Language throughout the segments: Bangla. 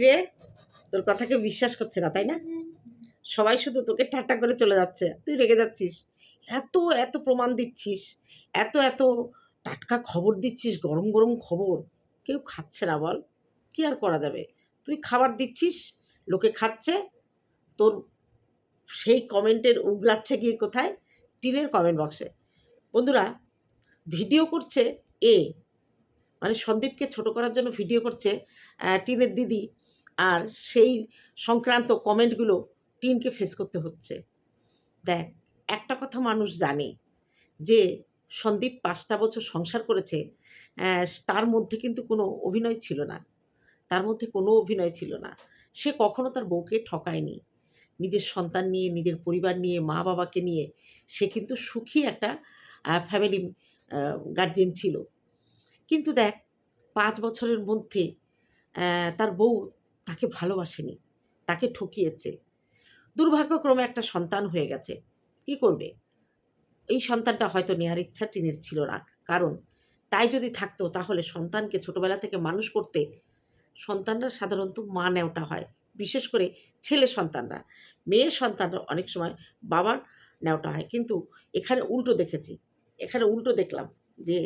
কিরে তোর কথাকে বিশ্বাস করছে না, তাই না? সবাই শুধু তোকে ঠাট্টা করে চলে যাচ্ছে। তুই রেগে যাচ্ছিস। এত এত প্রমাণ দিচ্ছিস। এত এত টাটকা খবর দিচ্ছিস, গরম গরম খবর। কেউ খাচ্ছে না বল। কি আর করা যাবে? তুই খাবার দিচ্ছিস, লোকে খাচ্ছে। তোর সেই কমেন্টের উগলাচ্ছে গিয়ে কোথায়? টিনের কমেন্ট বক্সে বন্ধুরা ভিডিও করছে এ। মানে সন্দীপকে ছোট করার জন্য ভিডিও করছে টিনের দিদি। আর সেই সংক্রান্ত কমেন্টগুলো টিনকে ফেস করতে হচ্ছে। দেখ, একটা কথা মানুষ জানে যে, সন্দীপ পাঁচটা বছর সংসার করেছে তার মধ্যে কিন্তু কোনো অভিনয় ছিল না। তার মধ্যে কোনো অভিনয় ছিল না। সে কখনো তার বউকে ঠকায়নি। নিজের সন্তান নিয়ে, নিজের পরিবার নিয়ে মা বাবাকে নিয়ে সে কিন্তু সুখী একটা ফ্যামিলি গার্জেন ছিল। কিন্তু দেখ, পাঁচ বছরের মধ্যে তার বউ তাকে ভালোবাসেনি, তাকে ঠকিয়েছে। দুর্ভাগ্যক্রমে একটা সন্তান হয়ে গেছে। কি করবে? এই সন্তানটা হয়তো নেওয়ার ইচ্ছা টিনের ছিল না। কারণ তাই যদি থাকতো, তাহলে সন্তানকে ছোটবেলা থেকে মানুষ করতে সন্তানরা সাধারণত মা নেওটা হয়। বিশেষ করে ছেলে সন্তানরা। মেয়ের সন্তানরা অনেক সময় বাবার নেওটা হয়। কিন্তু এখানে উল্টো দেখেছি। এখানে উল্টো দেখলাম যে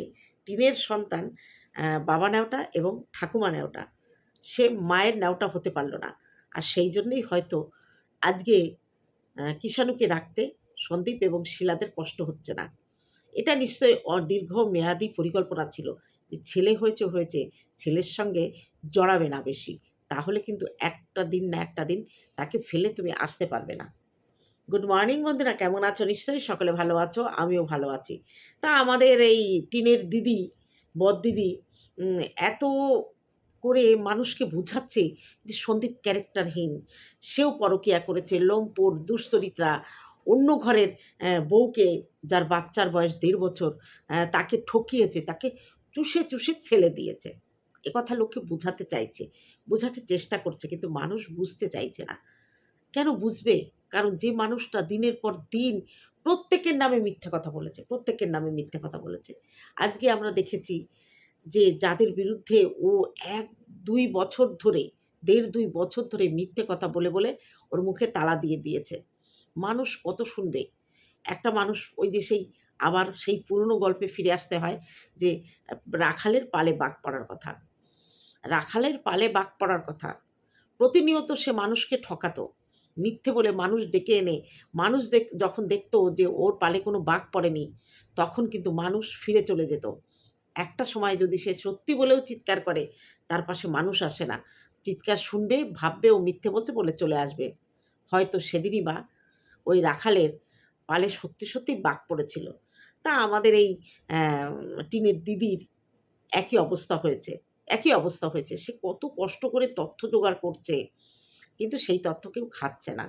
টিনের সন্তান বাবা নেওটা এবং ঠাকুমা নেওটা সে মায়ের নেওটা হতে পারল না। আর সেই জন্যই হয়তো আজকে কিষাণুকে রাখতে সন্দীপ এবং শিলাদের কষ্ট হচ্ছে না। এটা নিশ্চয়ই দীর্ঘ মেয়াদি পরিকল্পনা ছিল যে ছেলে হয়েছে হয়েছে ছেলের সঙ্গে জড়াবে না বেশি। তাহলে কিন্তু একটা দিন না একটা দিন তাকে ফেলে তুমি আসতে পারবে না। গুড মর্নিং বন্ধুরা, কেমন আছো? নিশ্চয়ই সকলে ভালো আছো, আমিও ভালো আছি। তা আমাদের এই টিনের দিদি বদ দিদি এত করে মানুষকে বোঝাচ্ছে যে সন্দীপ ক্যারেক্টারহীন। সেও পরকিয়া করেছে, লোমপোর দুশ্চরিত্রা। অন্য ঘরের বউকে যার বাচ্চার বয়স দেড় বছর তাকে ঠকিয়েছে, তাকে চুষে চুষে ফেলে দিয়েছে। এ কথা লোককে বোঝাতে চাইছে, বোঝাতে চেষ্টা করছে, কিন্তু মানুষ বুঝতে চাইছে না। কেন বুঝবে? কারণ যে মানুষটা দিনের পর দিন প্রত্যেকের নামে মিথ্যা কথা বলেছে, প্রত্যেকের নামে মিথ্যা কথা বলেছে। আজকে আমরা দেখেছি যে যাদের বিরুদ্ধে ও এক, দুই বছর ধরে, দেড়, দুই বছর ধরে মিথ্যে কথা বলে বলে ওর মুখে তালা দিয়ে দিয়েছে। মানুষ কত শুনবে? একটা মানুষ ওই সেই আবার সেই পুরনো গল্পে ফিরে আসতে হয় যে, রাখালের পালে বাঘ পড়ার কথা। রাখালের পালে বাঘ পড়ার কথা। প্রতিনিয়ত সে মানুষকে ঠকাতো। মিথ্যে বলে মানুষ ডেকে এনে, মানুষ দেখ, যখন দেখতো যে ওর পালে কোনো বাঘ পড়েনি, তখন কিন্তু মানুষ ফিরে চলে যেত। একটা সময় যদি সে সত্যি বলেও চিৎকার করে, তার পাশে মানুষ আসে না। চিৎকার শুনবে, ভাববে ও মিথ্যে বলছে বলে চলে আসবে। হয়তো সেদিনই বা ওই রাখালের পালে সত্যি সত্যি বাঘ পড়েছিল। তা আমাদের এই টিনের দিদির একই অবস্থা হয়েছে, একই অবস্থা হয়েছে। সে কত কষ্ট করে তথ্য জোগাড় করছে, কিন্তু সেই তথ্য কেউ খাচ্ছে না।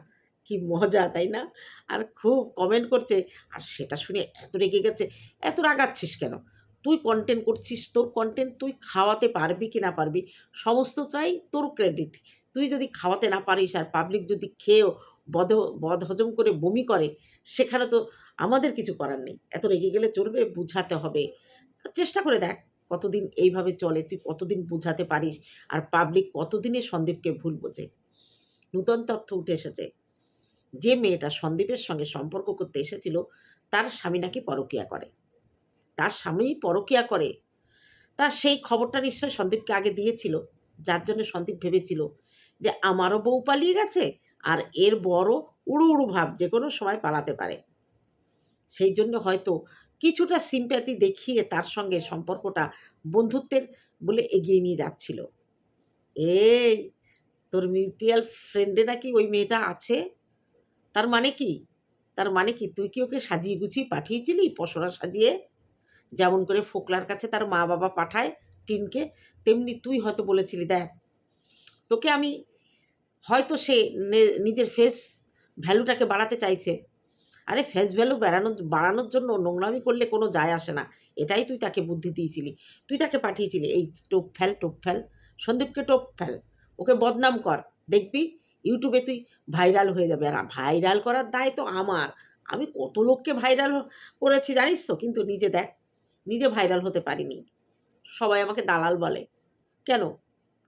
কি মজা, তাই না? আর খুব কমেন্ট করছে, আর সেটা শুনে এত রেগে গেছে, এত রাগাচ্ছিস কেন? তুই কন্টেন্ট করছিস, তোর কন্টেন্ট তুই খাওয়াতে পারবি কি না পারবি, সমস্তটাই তোর ক্রেডিট তুই যদি খাওয়াতে না পারিস আর পাবলিক যদি খেয়েও বদ বদ হজম করে বমি করে, সেখানে তো আমাদের কিছু করার নেই। এত রেগে গেলে চলবে, বুঝাতে হবে। চেষ্টা করে দেখ কতদিন এইভাবে চলে, তুই কতদিন বুঝাতে পারিস আর পাবলিক কতদিনে সন্দীপকে ভুল বোঝে। নূতন তথ্য উঠে এসেছে। যে মেয়েটা সন্দীপের সঙ্গে সম্পর্ক করতে এসেছিল, তার স্বামী নাকি পরকিয়া করে। তার স্বামী পরকিয়া করে। তার সেই খবরটা নিশ্চয় সন্দীপকে আগে দিয়েছিল। যার জন্য সন্দীপ ভেবেছিল যে আমারও বউ পালিয়ে গেছে আর এর বড় উড়ু উড়ু ভাব যে কোনো সময় পালাতে পারে। সেই জন্য হয়তো কিছুটা সিম্প্যাথি দেখিয়ে তার সঙ্গে সম্পর্কটা বন্ধুত্বের বলে এগিয়ে নিয়ে যাচ্ছিল। এই, তোর মিউচুয়াল ফ্রেন্ডে নাকি ওই মেয়েটা আছে? তার মানে কি? তার মানে কি? তুই কি ওকে সাজিয়ে গুছিয়ে পাঠিয়েছিলি পসরা সাজিয়ে? যেমন করে ফোকলার কাছে তার মা বাবা পাঠায় টিনকে, তেমনি তুই হয়তো বলেছিলি, দেখ, তোকে আমি হয়তো সে নিজের ফেস ভ্যালুটাকে বাড়াতে চাইছে। আরে ফেস ভ্যালু বাড়ানোর বাড়ানোর জন্য নোংরামি করলে কোনো যায় আসে না। এটাই তুই তাকে বুদ্ধি দিয়েছিলি। তুই তাকে পাঠিয়েছিলি, এই টোপ ফেল টোপ ফেল, সন্দীপকে টোপ ফেল, ওকে বদনাম কর। দেখবি, ইউটিউবে তুই ভাইরাল হয়ে যাবে। আর ভাইরাল করার দায় তো আমার। আমি কত লোককে ভাইরাল করেছি জানিস তো? কিন্তু নিজে দেখ নিজে ভাইরাল হতে পারিনি। সবাই আমাকে দালাল বলে। কেন?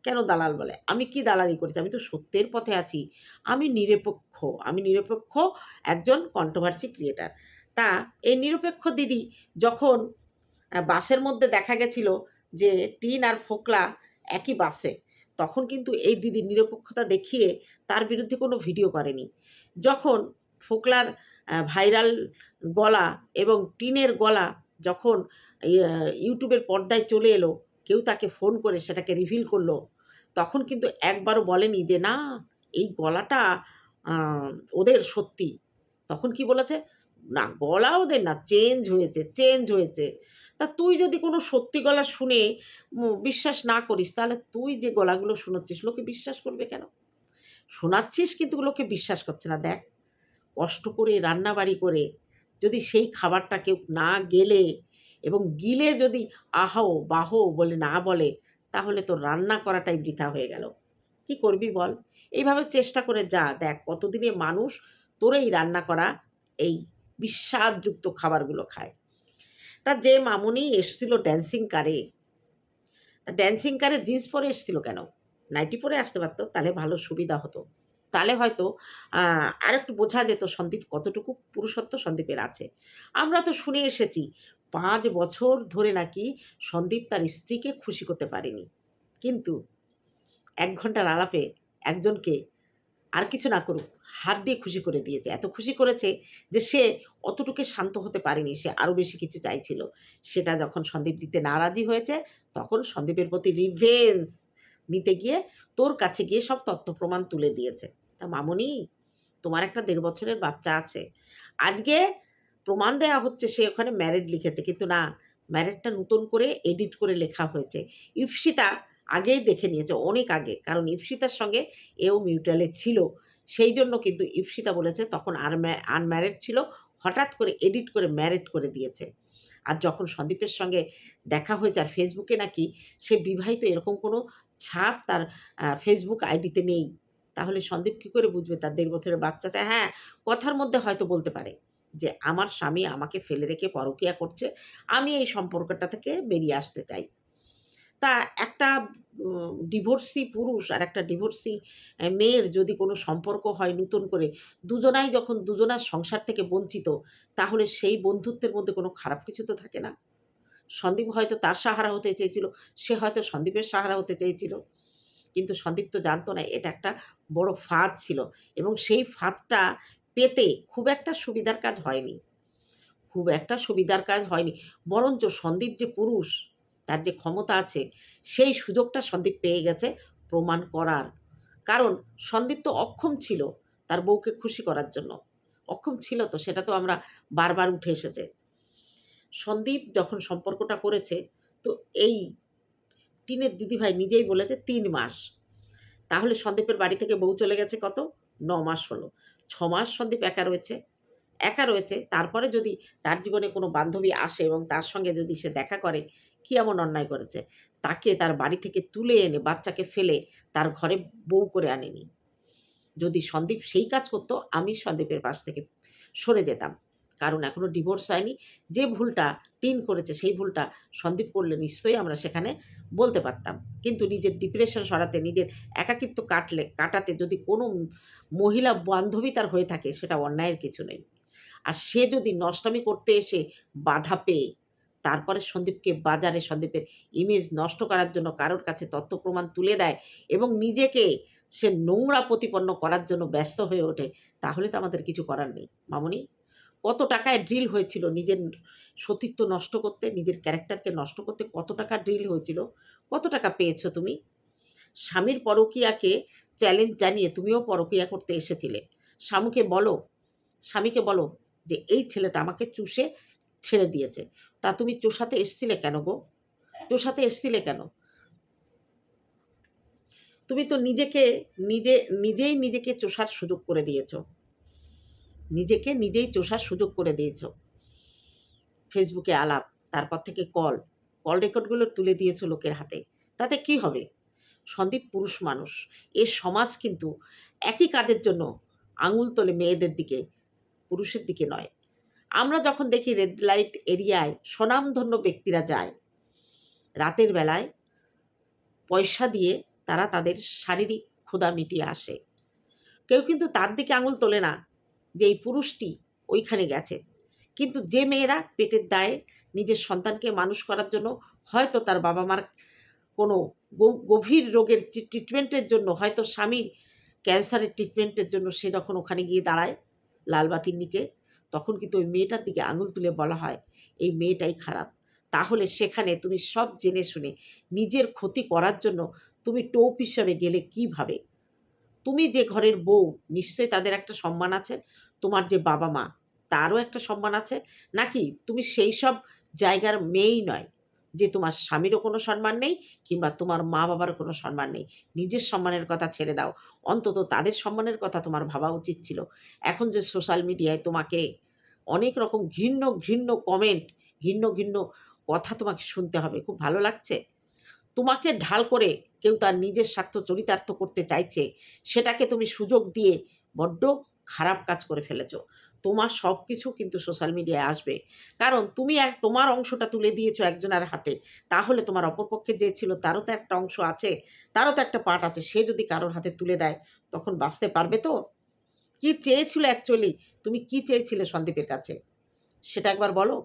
কেন দালাল বলে? আমি কি দালালি করেছি? আমি তো সত্যের পথে আছি। আমি নিরপেক্ষ। আমি নিরপেক্ষ একজন কন্ট্রোভার্সি ক্রিয়েটার তা এই নিরপেক্ষ দিদি যখন বাসের মধ্যে দেখা গেছিল যে টিন আর ফোকলা একই বাসে, তখন কিন্তু এই দিদি নিরপেক্ষতা দেখিয়ে তার বিরুদ্ধে কোনো ভিডিও করেনি। যখন ফোকলার ভাইরাল গলা এবং টিনের গলা যখন ইউটিউবের পর্দায় চলে এলো, কেউ তাকে ফোন করে সেটাকে রিভিল করল, তখন কিন্তু একবারও বলেনি যে, না, এই গলাটা ওদের সত্যি। তখন কি বলেছে? না, গলা ওদের না চেঞ্জ হয়েছে চেঞ্জ হয়েছে। তা তুই যদি কোনো সত্যি গলা শুনে বিশ্বাস না করিস, তাহলে তুই যে গলাগুলো শোনাচ্ছিস, লোকে বিশ্বাস করবে কেন? শোনাচ্ছিস কিন্তু লোকে বিশ্বাস করছে না। দেখ, কষ্ট করে, রান্নাবাড়ি করে, যদি সেই খাবারটা কেউ না গেলে এবং গিলে যদি আহাও বাহো বলে না বলে, তাহলে তো রান্না করাটাই বৃথা হয়ে গেল। কি করবি বল? এইভাবে চেষ্টা করে যা, দেখ কতদিনে মানুষ তোর এই রান্না করা এই বিশ্বাসযুক্ত খাবারগুলো খায়। তা যে মামুনি এসছিল ড্যান্সিং কারে তা ড্যান্সিং কারে জিন্স পরে এসছিল কেন? নাইটি পরে আসতে পারতো, তাহলে ভালো সুবিধা হতো। তাহলে হয়তো আর একটু বোঝা যেত সন্দীপ কতটুকু পুরুষত্ব সন্দীপের আছে। আমরা তো শুনে এসেছি পাঁচ বছর ধরে নাকি সন্দীপ তার স্ত্রীকে খুশি করতে পারেনি। কিন্তু এক ঘণ্টার আলাপে একজনকে আর কিছু না করুক, হাত দিয়ে খুশি করে দিয়েছে। এত খুশি করেছে যে সে অতটুকু শান্ত হতে পারেনি, সে আরও বেশি কিছু চাইছিল। সেটা যখন সন্দীপ দিতে নারাজি হয়েছে, তখন সন্দীপের প্রতি রিভেন্স নিতে গিয়ে তোর কাছে গিয়ে সব তথ্য প্রমাণ তুলে দিয়েছে। তা মামনি, তোমার একটা দেড় বছরের বাচ্চা আছে। আজকে প্রমাণ দেয়া হচ্ছে সে ওখানে ম্যারেড লিখেছে। কিন্তু না ম্যারেডটা নতুন করে এডিট করে লেখা হয়েছে। ইপসিতা আগেই দেখে নিয়েছে, অনেক আগে। কারণ ইপসিতার সঙ্গে এও মিউটালে ছিল। সেই জন্য কিন্তু ইপসিতা বলেছে তখন আনম্যারেড ছিল, হঠাৎ করে এডিট করে ম্যারেড করে দিয়েছে। আর যখন সন্দীপের সঙ্গে দেখা হয়েছে, আর ফেসবুকে নাকি, সে বিবাহিত এরকম কোনো ছাপ তার ফেসবুক আইডিতে নেই। তাহলে সন্দীপ কী করে বুঝবে? তার দেড় বছরের বাচ্চা আছে। হ্যাঁ কথার মধ্যে হয়তো বলতে পারে। যে আমার স্বামী আমাকে ফেলে রেখে পরকিয়া করছে, আমি এই সম্পর্কটা থেকে বেরিয়ে আসতে চাই। তা একটা ডিভোর্সি পুরুষ আর একটা ডিভোর্সি মেয়ের যদি কোনো সম্পর্ক হয় নতুন করে, দুজনাই যখন দুজনার সংসার থেকে বঞ্চিত, তাহলে সেই বন্ধুত্বের মধ্যে কোনো খারাপ কিছু তো থাকে না। সন্দীপ হয়তো তার সাহারা হতে চেয়েছিল, সে হয়তো সন্দীপের সাহারা হতে চেয়েছিল। কিন্তু সন্দীপ তো জানতো না, এটা একটা বড় ফাঁদ ছিল এবং সেই ফাঁদটা পেতে খুব একটা সুবিধার কাজ হয়নি। খুব একটা সুবিধার কাজ হয়নি। বরঞ্চ সন্দীপ যে পুরুষ, তার যে ক্ষমতা আছে, সেই সুযোগটা সন্দীপ পেয়ে গেছে প্রমাণ করার। কারণ সন্দীপ তো অক্ষম ছিল তার বউকে খুশি করার জন্য। অক্ষম ছিল তো, সেটা তো আমরা বারবার উঠে এসেছে। সন্দীপ যখন সম্পর্কটা করেছে, তো এই টিনের দিদিভাই নিজেই বলেছে তিন মাস। তাহলে সন্দীপের বাড়ি থেকে বউ চলে গেছে কত? ন মাস হলো। ছ মাস সন্দীপ একা রয়েছে একা রয়েছে। তারপরে যদি তার জীবনে কোনো বান্ধবী আসে এবং তার সঙ্গে যদি সে দেখা করে, কি এমন অন্যায় করেছে? তাকে তার বাড়ি থেকে তুলে এনে বাচ্চাকে ফেলে তার ঘরে বউ করে আনেনি। যদি সন্দীপ সেই কাজ করতো, আমি সন্দীপের পাশ থেকে সরে যেতাম। কারণ এখনও ডিভোর্স হয়নি। যে ভুলটা টিন করেছে, সেই ভুলটা সন্দীপ করলে নিশ্চয়ই আমরা সেখানে বলতে পারতাম। কিন্তু নিজের ডিপ্রেশন সরাতে, নিজের একাকিত্ব কাটলে, কাটাতে যদি কোনো মহিলা বান্ধবী তার হয়ে থাকে, সেটা অন্যায়ের কিছু নেই আর সে যদি নষ্টমী করতে এসে বাধা পেয়ে, তারপরে সন্দীপকে বাজারে সন্দীপের ইমেজ নষ্ট করার জন্য কারোর কাছে তথ্য প্রমাণ তুলে দেয় এবং নিজেকে সে নোংরা প্রতিপন্ন করার জন্য ব্যস্ত হয়ে ওঠে, তাহলে তো আমাদের কিছু করার নেই। মামনি? কত টাকায় ড্রিল হয়েছিল নিজের সতীত্ব নষ্ট করতে, নিজের ক্যারেক্টারকে নষ্ট করতে কত টাকা ড্রিল হয়েছিল? কত টাকা পেয়েছ তুমি? স্বামীর পরকিয়াকে চ্যালেঞ্জ জানিয়ে তুমিও পরকিয়া করতে এসেছিলে। স্বামীকে বলো স্বামীকে বলো যে এই ছেলেটা আমাকে চুষে ছেড়ে দিয়েছে। তা তুমি চোষাতে এসছিলে কেন গো? চোষাতে এসছিলে কেন? তুমি তো নিজেকে, নিজে, নিজেই নিজেকে চোষার সুযোগ করে দিয়েছ। নিজেকে নিজেই চোষার সুযোগ করে দিয়েছ। ফেসবুকে আলাপ, তারপর থেকে কল কল রেকর্ডগুলো তুলে দিয়েছ লোকের হাতে। তাতে কি হবে? সন্দীপ পুরুষ মানুষ। এ সমাজ কিন্তু একই কাজের জন্য আঙুল তোলে মেয়েদের দিকে, পুরুষের দিকে নয়। আমরা যখন দেখি রেড লাইট এরিয়ায় স্বনামধন্য ব্যক্তিরা যায়, রাতের বেলায় পয়সা দিয়ে তারা তাদের শারীরিক ক্ষুধা মিটিয়ে আসে। কেউ কিন্তু তার দিকে আঙুল তোলে না। যে এই পুরুষটি ওইখানে গেছে। কিন্তু যে মেয়েরা পেটের দায়ে নিজের সন্তানকে মানুষ করার জন্য হয়তো তার বাবা মার কোনো গভীর রোগের ট্রিটমেন্টের জন্য, হয়তো স্বামীর ক্যান্সারের ট্রিটমেন্টের জন্য সে যখন ওখানে গিয়ে দাঁড়ায় লালবাতির নিচে, তখন কিন্তু ওই মেয়েটার দিকে আঙুল তুলে বলা হয়, এই মেয়েটাই খারাপ। তাহলে সেখানে তুমি সব জেনে শুনে নিজের ক্ষতি করার জন্য তুমি টোপ হিসাবে গেলে কীভাবে? তুমি যে ঘরের বউ, নিশ্চয়ই তাদের একটা সম্মান আছে। তোমার যে বাবা মা, তারও একটা সম্মান আছে। নাকি তুমি সেই সব জায়গার মেয়েই নয়, যে তোমার স্বামীরও কোনো সম্মান নেই কিংবা তোমার মা বাবারও কোনো সম্মান নেই। নিজের সম্মানের কথা ছেড়ে দাও। অন্তত তাদের সম্মানের কথা তোমার ভাবা উচিত ছিল। এখন যে সোশ্যাল মিডিয়ায় তোমাকে অনেক রকম ঘৃণ্য ঘৃণ্য কমেন্ট ঘৃণ্য ঘৃণ্য কথা তোমাকে শুনতে হবে, খুব ভালো লাগছে? তোমাকে ঢাল করে কেউ তার নিজের স্বার্থ চরিতার্থ করতে চাইছে, সেটাকে তুমি সুযোগ দিয়ে বড্ড খারাপ কাজ করে ফেলেছ। তোমার সব কিছু কিন্তু সোশ্যাল মিডিয়ায় আসবে। কারণ তুমি এক, তোমার অংশটা তুলে দিয়েছ একজনের হাতে, তাহলে তোমার অপরপক্ষে যে ছিল তারও তো একটা অংশ আছে, তারও তো একটা পার্ট আছে, সে যদি কারোর হাতে তুলে দেয়, তখন বাঁচতে পারবে তো? কি চেয়েছিল অ্যাকচুয়ালি তুমি কি চেয়েছিলে সন্দীপের কাছে? সেটা একবার বলো।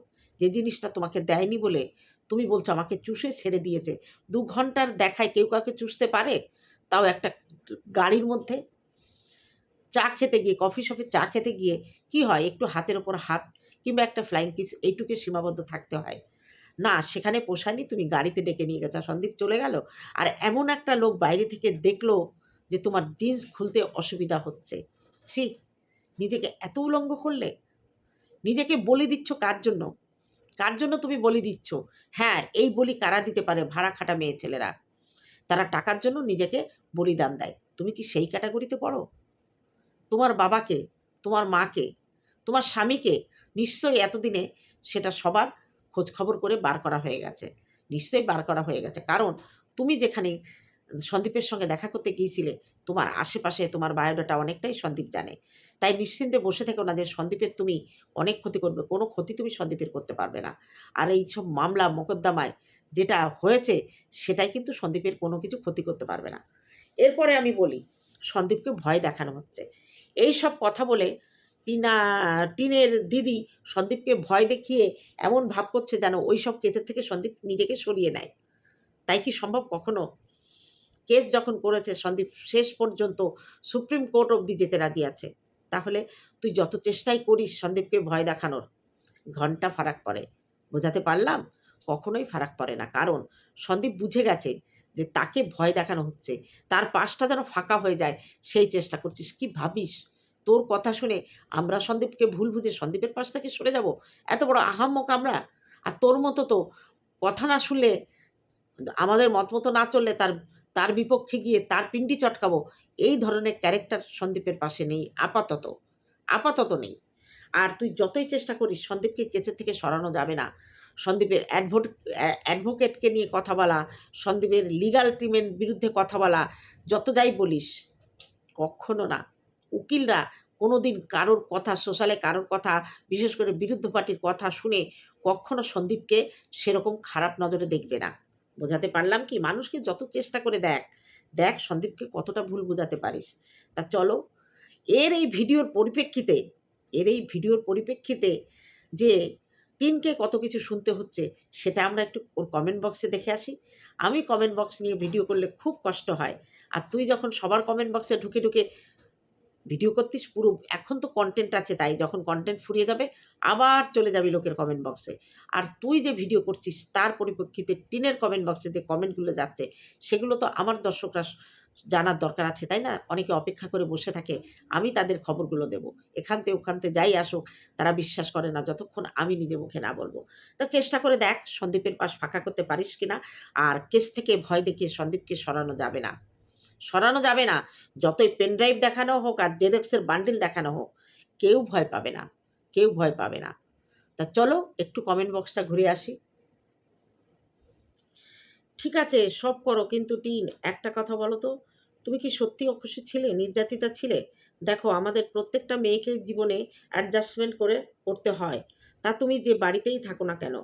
যে জিনিসটা তোমাকে দেয়নি বলে তুমি বলছো আমাকে চুষে ছেড়ে দিয়েছে। দু ঘণ্টার দেখায় কেউ কাউকে চুষতে পারে? তাও একটা গাড়ির মধ্যে। চা খেতে গিয়ে কফি শপে চা খেতে গিয়ে কি হয়? একটু হাতের ওপর হাত কিংবা একটা ফ্লাইং কিস এইটুকু সীমাবদ্ধ থাকতে হয়। না, সেখানে পোষায়নি, তুমি গাড়িতে ডেকে নিয়ে গেছো। সন্দীপ চলে গেল। আর এমন একটা লোক বাইরে থেকে দেখল যে তোমার জিন্স খুলতে অসুবিধা হচ্ছে। ছি, নিজেকে এত উলঙ্গ করলে? নিজেকে বলে দিচ্ছ কার জন্য? কার জন্য তুমি বলি দিচ্ছ? হ্যাঁ এই বলি কারা দিতে পারে ভাড়া খাটা মেয়ে ছেলেরা? তারা টাকার জন্য নিজেকে বলিদান দেয়। তুমি কি সেই ক্যাটাগরিতে পড়ো? তোমার বাবাকে, তোমার মাকে, তোমার স্বামীকে নিশ্চয়ই এতদিনে সেটা সবার খোঁজ খবর করে বার করা হয়ে গেছে। নিশ্চয়ই বার করা হয়ে গেছে। কারণ তুমি যেখানে সন্দীপের সঙ্গে দেখা করতে গিয়েছিলে, তোমার আশেপাশে তোমার বায়োডাটা অনেকটাই সন্দীপ জানে। তাই নিশ্চিন্তে বসে থেকো না যে সন্দীপের তুমি অনেক ক্ষতি করবে, কোনো ক্ষতি তুমি সন্দীপের করতে পারবে না। আর এই সব মামলা, মোকদ্দমায় যেটা হয়েছে, সেটাই কিন্তু সন্দীপের কোনো কিছু ক্ষতি করতে পারবে না। এরপরে আমি বলি, সন্দীপকে ভয় দেখানো হচ্ছে। এই সব কথা বলে টিনা, টিনের দিদি সন্দীপকে ভয় দেখিয়ে এমন ভাব করছে যেন ওই সব কেসের থেকে সন্দীপ নিজেকে সরিয়ে নেয়। তাই কি সম্ভব কখনো? কেস যখন করেছে, সন্দীপ শেষ পর্যন্ত সুপ্রিম কোর্ট অবধি যেতে রাজি আছে। তাহলে তুই যত চেষ্টাই করিস সন্দীপকে ভয় দেখানোর, ঘণ্টা ফারাক পড়ে। বোঝাতে পারলাম? কখনোই ফারাক পড়ে না। কারণ সন্দীপ বুঝে গেছে যে তাকে ভয় দেখানো হচ্ছে। তার পাশটা যেন ফাঁকা হয়ে যায়, সেই চেষ্টা করছিস। কি ভাবিস? তোর কথা শুনে আমরা সন্দীপকে ভুল বুঝে সন্দীপের পাশ থেকে সরে যাব? এত বড় আহাম্মক আমরা? আর তোর মতো তো কথা না শুনলে, আমাদের মত মতো না চললে তার তার বিপক্ষে গিয়ে তার পিন্ডি চটকাবো, এই ধরনের ক্যারেক্টার সন্দীপের পাশে নেই, আপাতত। আপাতত নেই। আর তুই যতই চেষ্টা করিস, সন্দীপকে কেচের থেকে সরানো যাবে না। সন্দীপের অ্যাডভোট অ্যাডভোকেটকে নিয়ে কথা বলা, সন্দীপের লিগাল টিমের বিরুদ্ধে কথা বলা, যত যাই বলিস, কখনো না। উকিলরা কোনো দিন কারোর কথা, সোশ্যালে কারোর কথা, বিশেষ করে বিরুদ্ধ পার্টির কথা শুনে কখনো সন্দীপকে সেরকম খারাপ নজরে দেখবে না। বোঝাতে পারলাম কি? মানুষকে যত চেষ্টা করে দেখ দেখ সন্দীপকে কতটা ভুল বোঝাতে পারিস। তা চলো, এর এই ভিডিওর পরিপ্রেক্ষিতে, এর এই ভিডিওর পরিপ্রেক্ষিতে যে টিনকে কত কিছু শুনতে হচ্ছে, সেটা আমরা একটু ওর কমেন্ট বক্সে দেখে আসি। আমি কমেন্ট বক্স নিয়ে ভিডিও করলে খুব কষ্ট হয়। আর তুই যখন সবার কমেন্ট বক্সে ঢুকে ঢুকে ভিডিও করতিস, পুরো, এখন তো কন্টেন্ট আছে তাই, যখন কন্টেন্ট ফুরিয়ে যাবে, আবার চলে যাবি লোকের কমেন্ট বক্সে আর তুই যে ভিডিও করছিস, তার পরিপ্রেক্ষিতে টিনের কমেন্ট বক্সে যে কমেন্টগুলো যাচ্ছে, সেগুলো তো আমার দর্শকরা জানার দরকার আছে, তাই না? অনেকে অপেক্ষা করে বসে থাকে, আমি তাদের খবরগুলো দেব। এখানতে ওখানতে যাই আসুক, তারা বিশ্বাস করে না, যতক্ষণ আমি নিজে মুখে না বলব। তা চেষ্টা করে দেখ, সন্দীপের পাশ ফাঁকা করতে পারিস কিনা, আর কেস থেকে ভয় দেখিয়ে সন্দীপকে সরানো যাবে না। সরানো যাবে না। যতই পেনড্রাইভ দেখানো হোক আর জেরক্সের বান্ডিল দেখানো হোক, কেউ ভয় পাবে না। কেউ ভয় পাবে না। তা চলো একটু কমেন্ট বক্সটা ঘুরে আসি। ঠিক আছে, সব করো কিন্তু টিন, একটা কথা বলো তো, তুমি কি সত্যি অখুশি ছিলে, নির্যাতিতা ছিলে? দেখো, আমাদের প্রত্যেকটা মেয়েকে জীবনে অ্যাডজাস্টমেন্ট করে করতে হয়। তা তুমি যে বাড়িতেই থাকো না কেন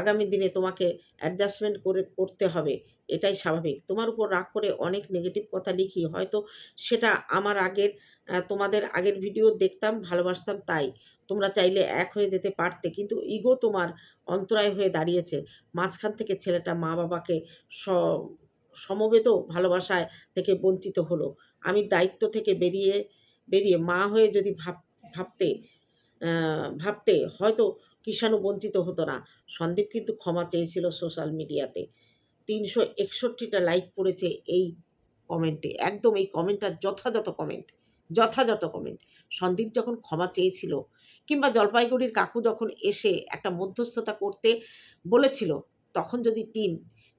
আগামী দিনে তোমাকে অ্যাডজাস্টমেন্ট করে করতে হবে, এটাই স্বাভাবিক। তোমার উপর রাগ করে অনেক নেগেটিভ কথা লিখি, হয়তো সেটা আমার আগের তোমাদের আগের ভিডিও দেখতাম, ভালোবাসতাম তাই। তোমরা চাইলে এক হয়ে যেতে পারতে, কিন্তু ইগো তোমার অন্তরায় হয়ে দাঁড়িয়েছে। মাঝখান থেকে ছেলেটা মা বাবাকে স, সমবেত ভালোবাসায় থেকে বঞ্চিত হলো। আমি দায়িত্ব থেকে বেরিয়ে বেরিয়ে মা হয়ে যদি ভাব, ভাবতে ভাবতে হয়তো কিষাণু বঞ্চিত হতো না। সন্দীপ কিন্তু ক্ষমা চেয়েছিল সোশ্যাল মিডিয়াতে তিনশো একষট্টিটা লাইক পড়েছে এই কমেন্টে একদম এই কমেন্টটা যথাযথ কমেন্ট যথাযথ কমেন্ট সন্দীপ যখন ক্ষমা চেয়েছিল কিংবা জলপাইগুড়ির কাকু যখন এসে একটা মধ্যস্থতা করতে বলেছিল, তখন যদি তিন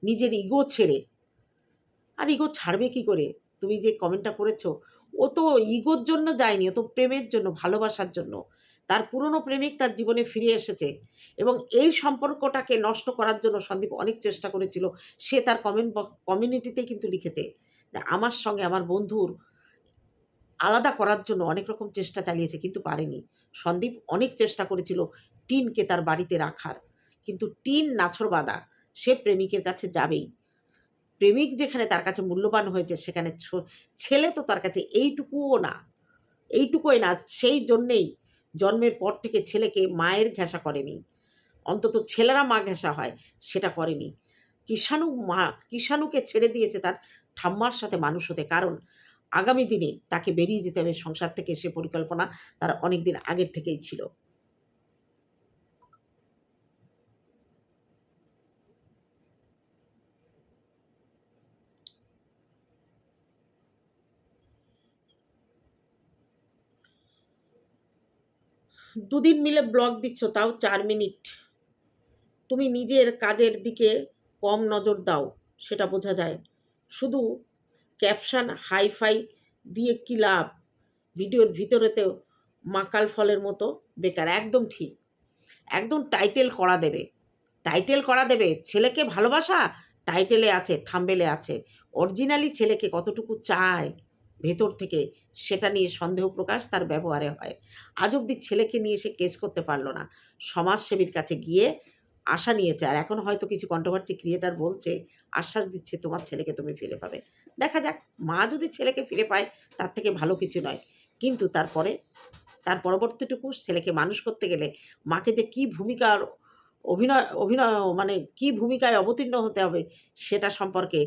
নিজের ইগো ছেড়ে, আর ইগো ছাড়বে কি করে? তুমি যে কমেন্টটা করেছ, ও তো ইগোর জন্য যায়নি, ও তো প্রেমের জন্য, ভালোবাসার জন্য। তার পুরনো প্রেমিক তার জীবনে ফিরে এসেছে এবং এই সম্পর্কটাকে নষ্ট করার জন্য সন্দীপ অনেক চেষ্টা করেছিল, সে তার কমেন্ট কমিউনিটিতে কিন্তু লিখেছে আমার সঙ্গে আমার বন্ধুর আলাদা করার জন্য অনেক রকম চেষ্টা চালিয়েছে কিন্তু পারেনি। সন্দীপ অনেক চেষ্টা করেছিল টিনকে তার বাড়িতে রাখার, কিন্তু টিন নাছর বাঁধা সে প্রেমিকের কাছে যাবেই। প্রেমিক যেখানে তার কাছে মূল্যবান হয়েছে, সেখানে ছেলে তো তার কাছে এইটুকুও না, এইটুকুই না, সেই জন্যেই জন্মের পর থেকে ছেলেকে মায়ের ঘেঁষা করেনি। অন্তত ছেলেরা মা ঘেঁষা হয়, সেটা করেনি। কিষাণু মা, কিষাণুকে ছেড়ে দিয়েছে তার ঠাম্মার সাথে মানুষ হতে। কারণ আগামী দিনে তাকে বেরিয়ে যেতে হবে সংসার থেকে, সে পরিকল্পনা তার অনেক দিন আগের থেকেই ছিল। দুদিন মিলে ব্লগ দিচ্ছ, তাও চার মিনিট। তুমি নিজের কাজের দিকে কম নজর দাও, সেটা বোঝা যায়। শুধু ক্যাপশন হাইফাই দিয়ে কী লাভ? ভিডিওর ভিতরেতেও মাকাল ফলের মতো বেকার, একদম ঠিক। একদম টাইটেল করা দেবে। টাইটেল করা দেবে, ছেলেকে ভালোবাসা? টাইটেলে আছে থাম্বেলে আছে। অরিজিনালি ছেলেকে কতটুকু চায়? ভেতর থেকে সেটা নিয়ে সন্দেহ প্রকাশ তার ব্যবহারে হয়। আজ অব্দি ছেলেকে নিয়ে সে কেস করতে পারল না। সমাজসেবীর কাছে গিয়ে আশা নিয়েছে, আর এখন হয়তো কিছু কন্ট্রোভার্সি ক্রিয়েটার বলছে, আশ্বাস দিচ্ছে তোমার ছেলেকে তুমি ফিরে পাবে। দেখা যাক, মা যদি ছেলেকে ফিরে পায়, তার থেকে ভালো কিছু নয়। কিন্তু তারপরে, তার পরবর্তীটুকু ছেলেকে মানুষ করতে গেলে মাকে যে কী ভূমিকার অভিনয় অভিনয় মানে কী ভূমিকায় অবতীর্ণ হতে হবে, সেটা সম্পর্কে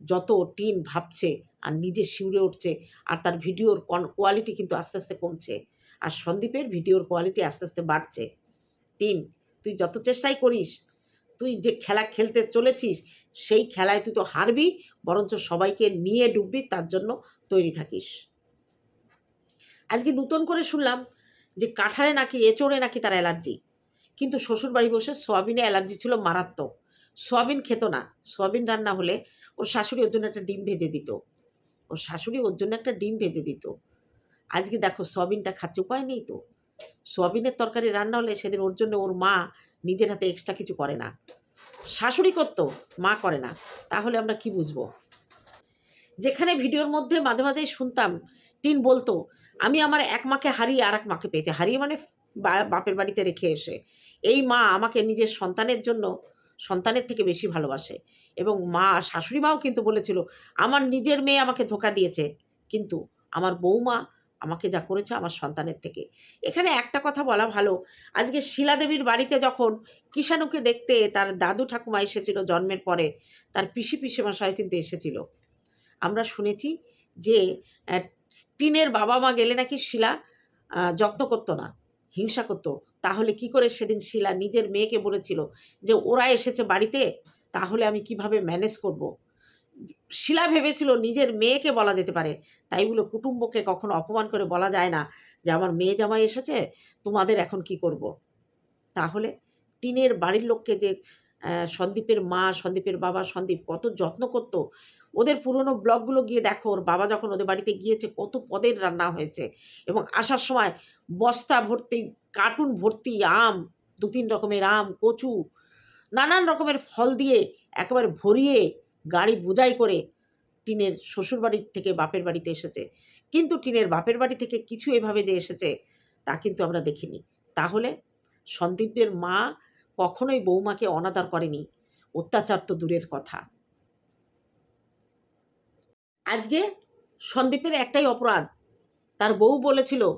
যত টিন ভাবছে আর নিজে শিউরে উঠছে, আর তার ভিডিওর কোয়ালিটি কিন্তু আস্তে আস্তে কমছে। আর সন্দীপের ভিডিওর কোয়ালিটি আস্তে আস্তে বাড়ছে। তিন তুই যত চেষ্টাই করিস, তুই যে খেলা খেলতে চলেছিস, সেই খেলায় তুই তো হারবি, বরঞ্চ সবাইকে নিয়ে ডুববি, তার জন্য তৈরি থাকিস। আজকে নতুন করে শুনলাম যে কাঁঠালে নাকি এঁচড়ে নাকি তার অ্যালার্জি। কিন্তু শ্বশুর বাড়ি বসে সোয়াবিনে অ্যালার্জি ছিল মারাত্মক। সোয়াবিন খেত না। সোয়াবিন রান্না হলে ওর শাশুড়ি ওর জন্য একটা ডিম ভেজে দিত। ওর শাশুড়ি ওর জন্য একটা ডিম ভেজে দিত। আজকে দেখো সোয়াবিনটা খাচ্ছে, উপায় নেই তো। সোয়াবিনের তরকারি রান্না হলে সেদিন ওর জন্য ওর মা নিজের হাতে এক্সট্রা কিছু করে না। শাশুড়ি করতো, মা করে না। তাহলে আমরা কি বুঝব? যেখানে ভিডিওর মধ্যে মাঝে মাঝেই শুনতাম, টিন বলতো, আমি আমার এক মাকে হারিয়ে আর এক মাকে পেয়েছি। হারিয়ে মানে বাপের বাড়িতে রেখে এসে। এই মা আমাকে নিজের সন্তানের জন্য সন্তানের থেকে বেশি ভালোবাসে। এবং মা শাশুড়ি মাও কিন্তু বলেছিল, আমার নিজের মেয়ে আমাকে ধোকা দিয়েছে, কিন্তু আমার বৌমা আমাকে যা করেছে আমার সন্তানের থেকে। এখানে একটা কথা বলা ভালো, আজকে শিলাদেবীর বাড়িতে যখন কিষাণুকে দেখতে তার দাদু ঠাকুমা এসেছিল জন্মের পরে, তার পিসি পিসি মশাই কিন্তু এসেছিল। আমরা শুনেছি যে টিনের বাবা মা গেলে নাকি শিলা যত্ন করতো না। হিংসা করতো তাহলে কি করে সেদিন শিলা নিজের মেয়েকে বলেছিল যে, ওরা এসেছে বাড়িতে, তাহলে আমি কীভাবে ম্যানেজ করব। শিলা ভেবেছিল নিজের মেয়েকে বলা যেতে পারে তাই বলে কুটুম্বকে কখনো অপমান করে বলা যায় না যে, আমার মেয়ে জামাই এসেছে, তোমাদের এখন কি করব। তাহলে টিনের বাড়ির লোককে যে সন্দীপের মা, সন্দীপের বাবা, সন্দীপ কত যত্ন করত ওদের পুরনো ব্লগগুলো গিয়ে দেখো, ওর বাবা যখন ওদের বাড়িতে গিয়েছে, কত পদের রান্না হয়েছে। এবং আসার সময় বস্তা ভর্তি কার্টুন ভর্তি আম, দু তিন রকমের আম, কচু, নানান রকমের ফল দিয়ে একেবারে ভরিয়ে গাড়ি বোঝাই করে টিনের শ্বশুর বাড়ির থেকে বাপের বাড়িতে এসেছে। কিন্তু টিনের বাপের বাড়ি থেকে কিছু এভাবে যে এসেছে, তা কিন্তু আমরা দেখিনি। তাহলে সন্দীপের মা কখনোই বৌমাকে অনাদার করেনি। অত্যাচার তো দূরের কথা। আজকে সন্দীপের একটাই অপরাধ। তার বউ বলেছিল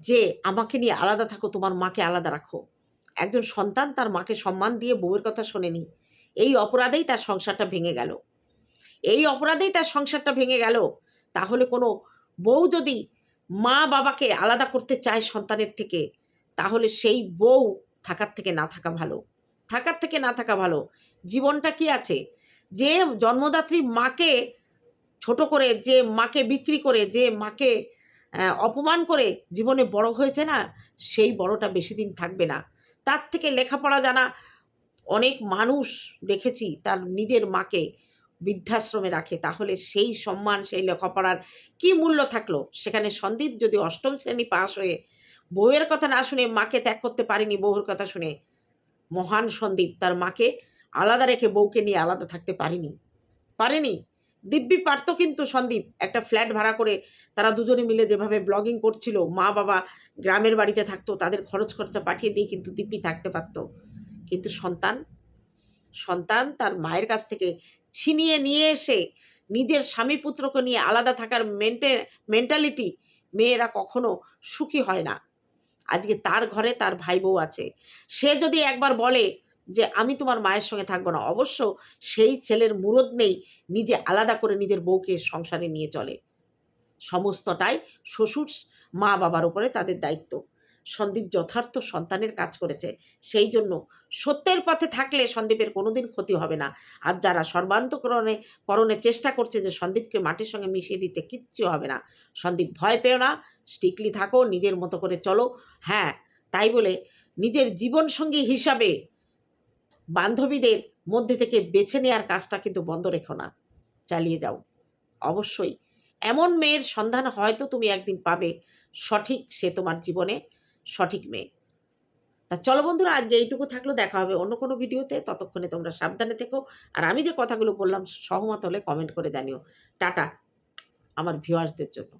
যে, আমাকে নিয়ে আলাদা থাকো, তোমার মাকে আলাদা রাখো। একজন সন্তান তার মাকে সম্মান দিয়ে বউয়ের কথা শোনেনি। এই অপরাধেই তার সংসারটা ভেঙে গেল। এই অপরাধেই তার সংসারটা ভেঙে গেল। তাহলে কোনো বউ যদি মা বাবাকে আলাদা করতে চায় সন্তানের থেকে, তাহলে সেই বউ থাকার থেকে না থাকা ভালো। থাকার থেকে না থাকা ভালো। জীবনটা কি আছে? যে জন্মদাত্রী মাকে ছোট করে যে মাকে বিক্রি করে, যে মাকে অপমান করে জীবনে বড় হয়েছে না, সেই বড়টা বেশি দিন থাকবে না। তার থেকে লেখাপড়া জানা, অনেক মানুষ দেখেছি তার নিজের মাকে বৃদ্ধাশ্রমে রাখে, তাহলে সেই সম্মান, সেই লেখাপড়ার কি মূল্য থাকল? সেখানে সন্দীপ যদি অষ্টম শ্রেণি পাশ হয়ে বউয়ের কথা না শুনে মাকে ত্যাগ করতে পারেনি বউয়ের কথা শুনে, মহান সন্দীপ তার মাকে আলাদা রেখে বউকে নিয়ে আলাদা থাকতে পারেনি। পারেনি? দিব্যি পারতো কিন্তু সন্দীপ, একটা ফ্ল্যাট ভাড়া করে তারা দুজনে মিলে যেভাবে ব্লগিং করছিল, মা বাবা গ্রামের বাড়িতে থাকতো, তাদের খরচ খরচা পাঠিয়ে দিয়ে কিন্তু দিব্যি থাকতে পারতো। কিন্তু সন্তান সন্তান তার মায়ের কাছ থেকে ছিনিয়ে নিয়ে এসে নিজের স্বামী পুত্রকে নিয়ে আলাদা থাকার মেন্টে মেন্টালিটি মেয়েরা কখনো সুখী হয় না। আজকে তার ঘরে তার ভাই বউ আছে। সে যদি একবার বলে যে আমি তোমার মায়ের সঙ্গে থাকব না। অবশ্য সেই ছেলের মুরদ নেই, নিজে আলাদা করে নিজের বউকে সংসারে নিয়ে চলে। সমস্তটাই শ্বশুর মা বাবার উপরে তাদের দায়িত্ব। সন্দীপ যথার্থ সন্তানের কাজ করেছে। সেই জন্য সত্যের পথে থাকলে সন্দীপের কোনোদিন ক্ষতি হবে না। আর যারা সর্বান্তকরণে, করণে চেষ্টা করছে যে সন্দীপকে মাটির সঙ্গে মিশিয়ে দিতে কিচ্ছু হবে না, সন্দীপ ভয় পেও না, স্ট্রিক্টলি থাকো, নিজের মতো করে চলো। হ্যাঁ তাই বলে নিজের জীবনসঙ্গী হিসাবে বান্ধবীদের মধ্যে থেকে বেছে নেওয়ার কাজটা কিন্তু বন্ধ রেখো না, চালিয়ে যাও। অবশ্যই এমন মেয়ের সন্ধান হয়তো তুমি একদিন পাবে, সঠিক সে তোমার জীবনে সঠিক মেয়ে। তা চলো বন্ধুরা, আজকে এইটুকু থাকল, দেখা হবে অন্য কোনো ভিডিওতে। ততক্ষণে তোমরা সাবধানে থেকো। আর আমি যে কথাগুলো বললাম, সহমত হলে কমেন্ট করে জানিও। টাটা, আমার ভিউয়ার্সদের জন্য।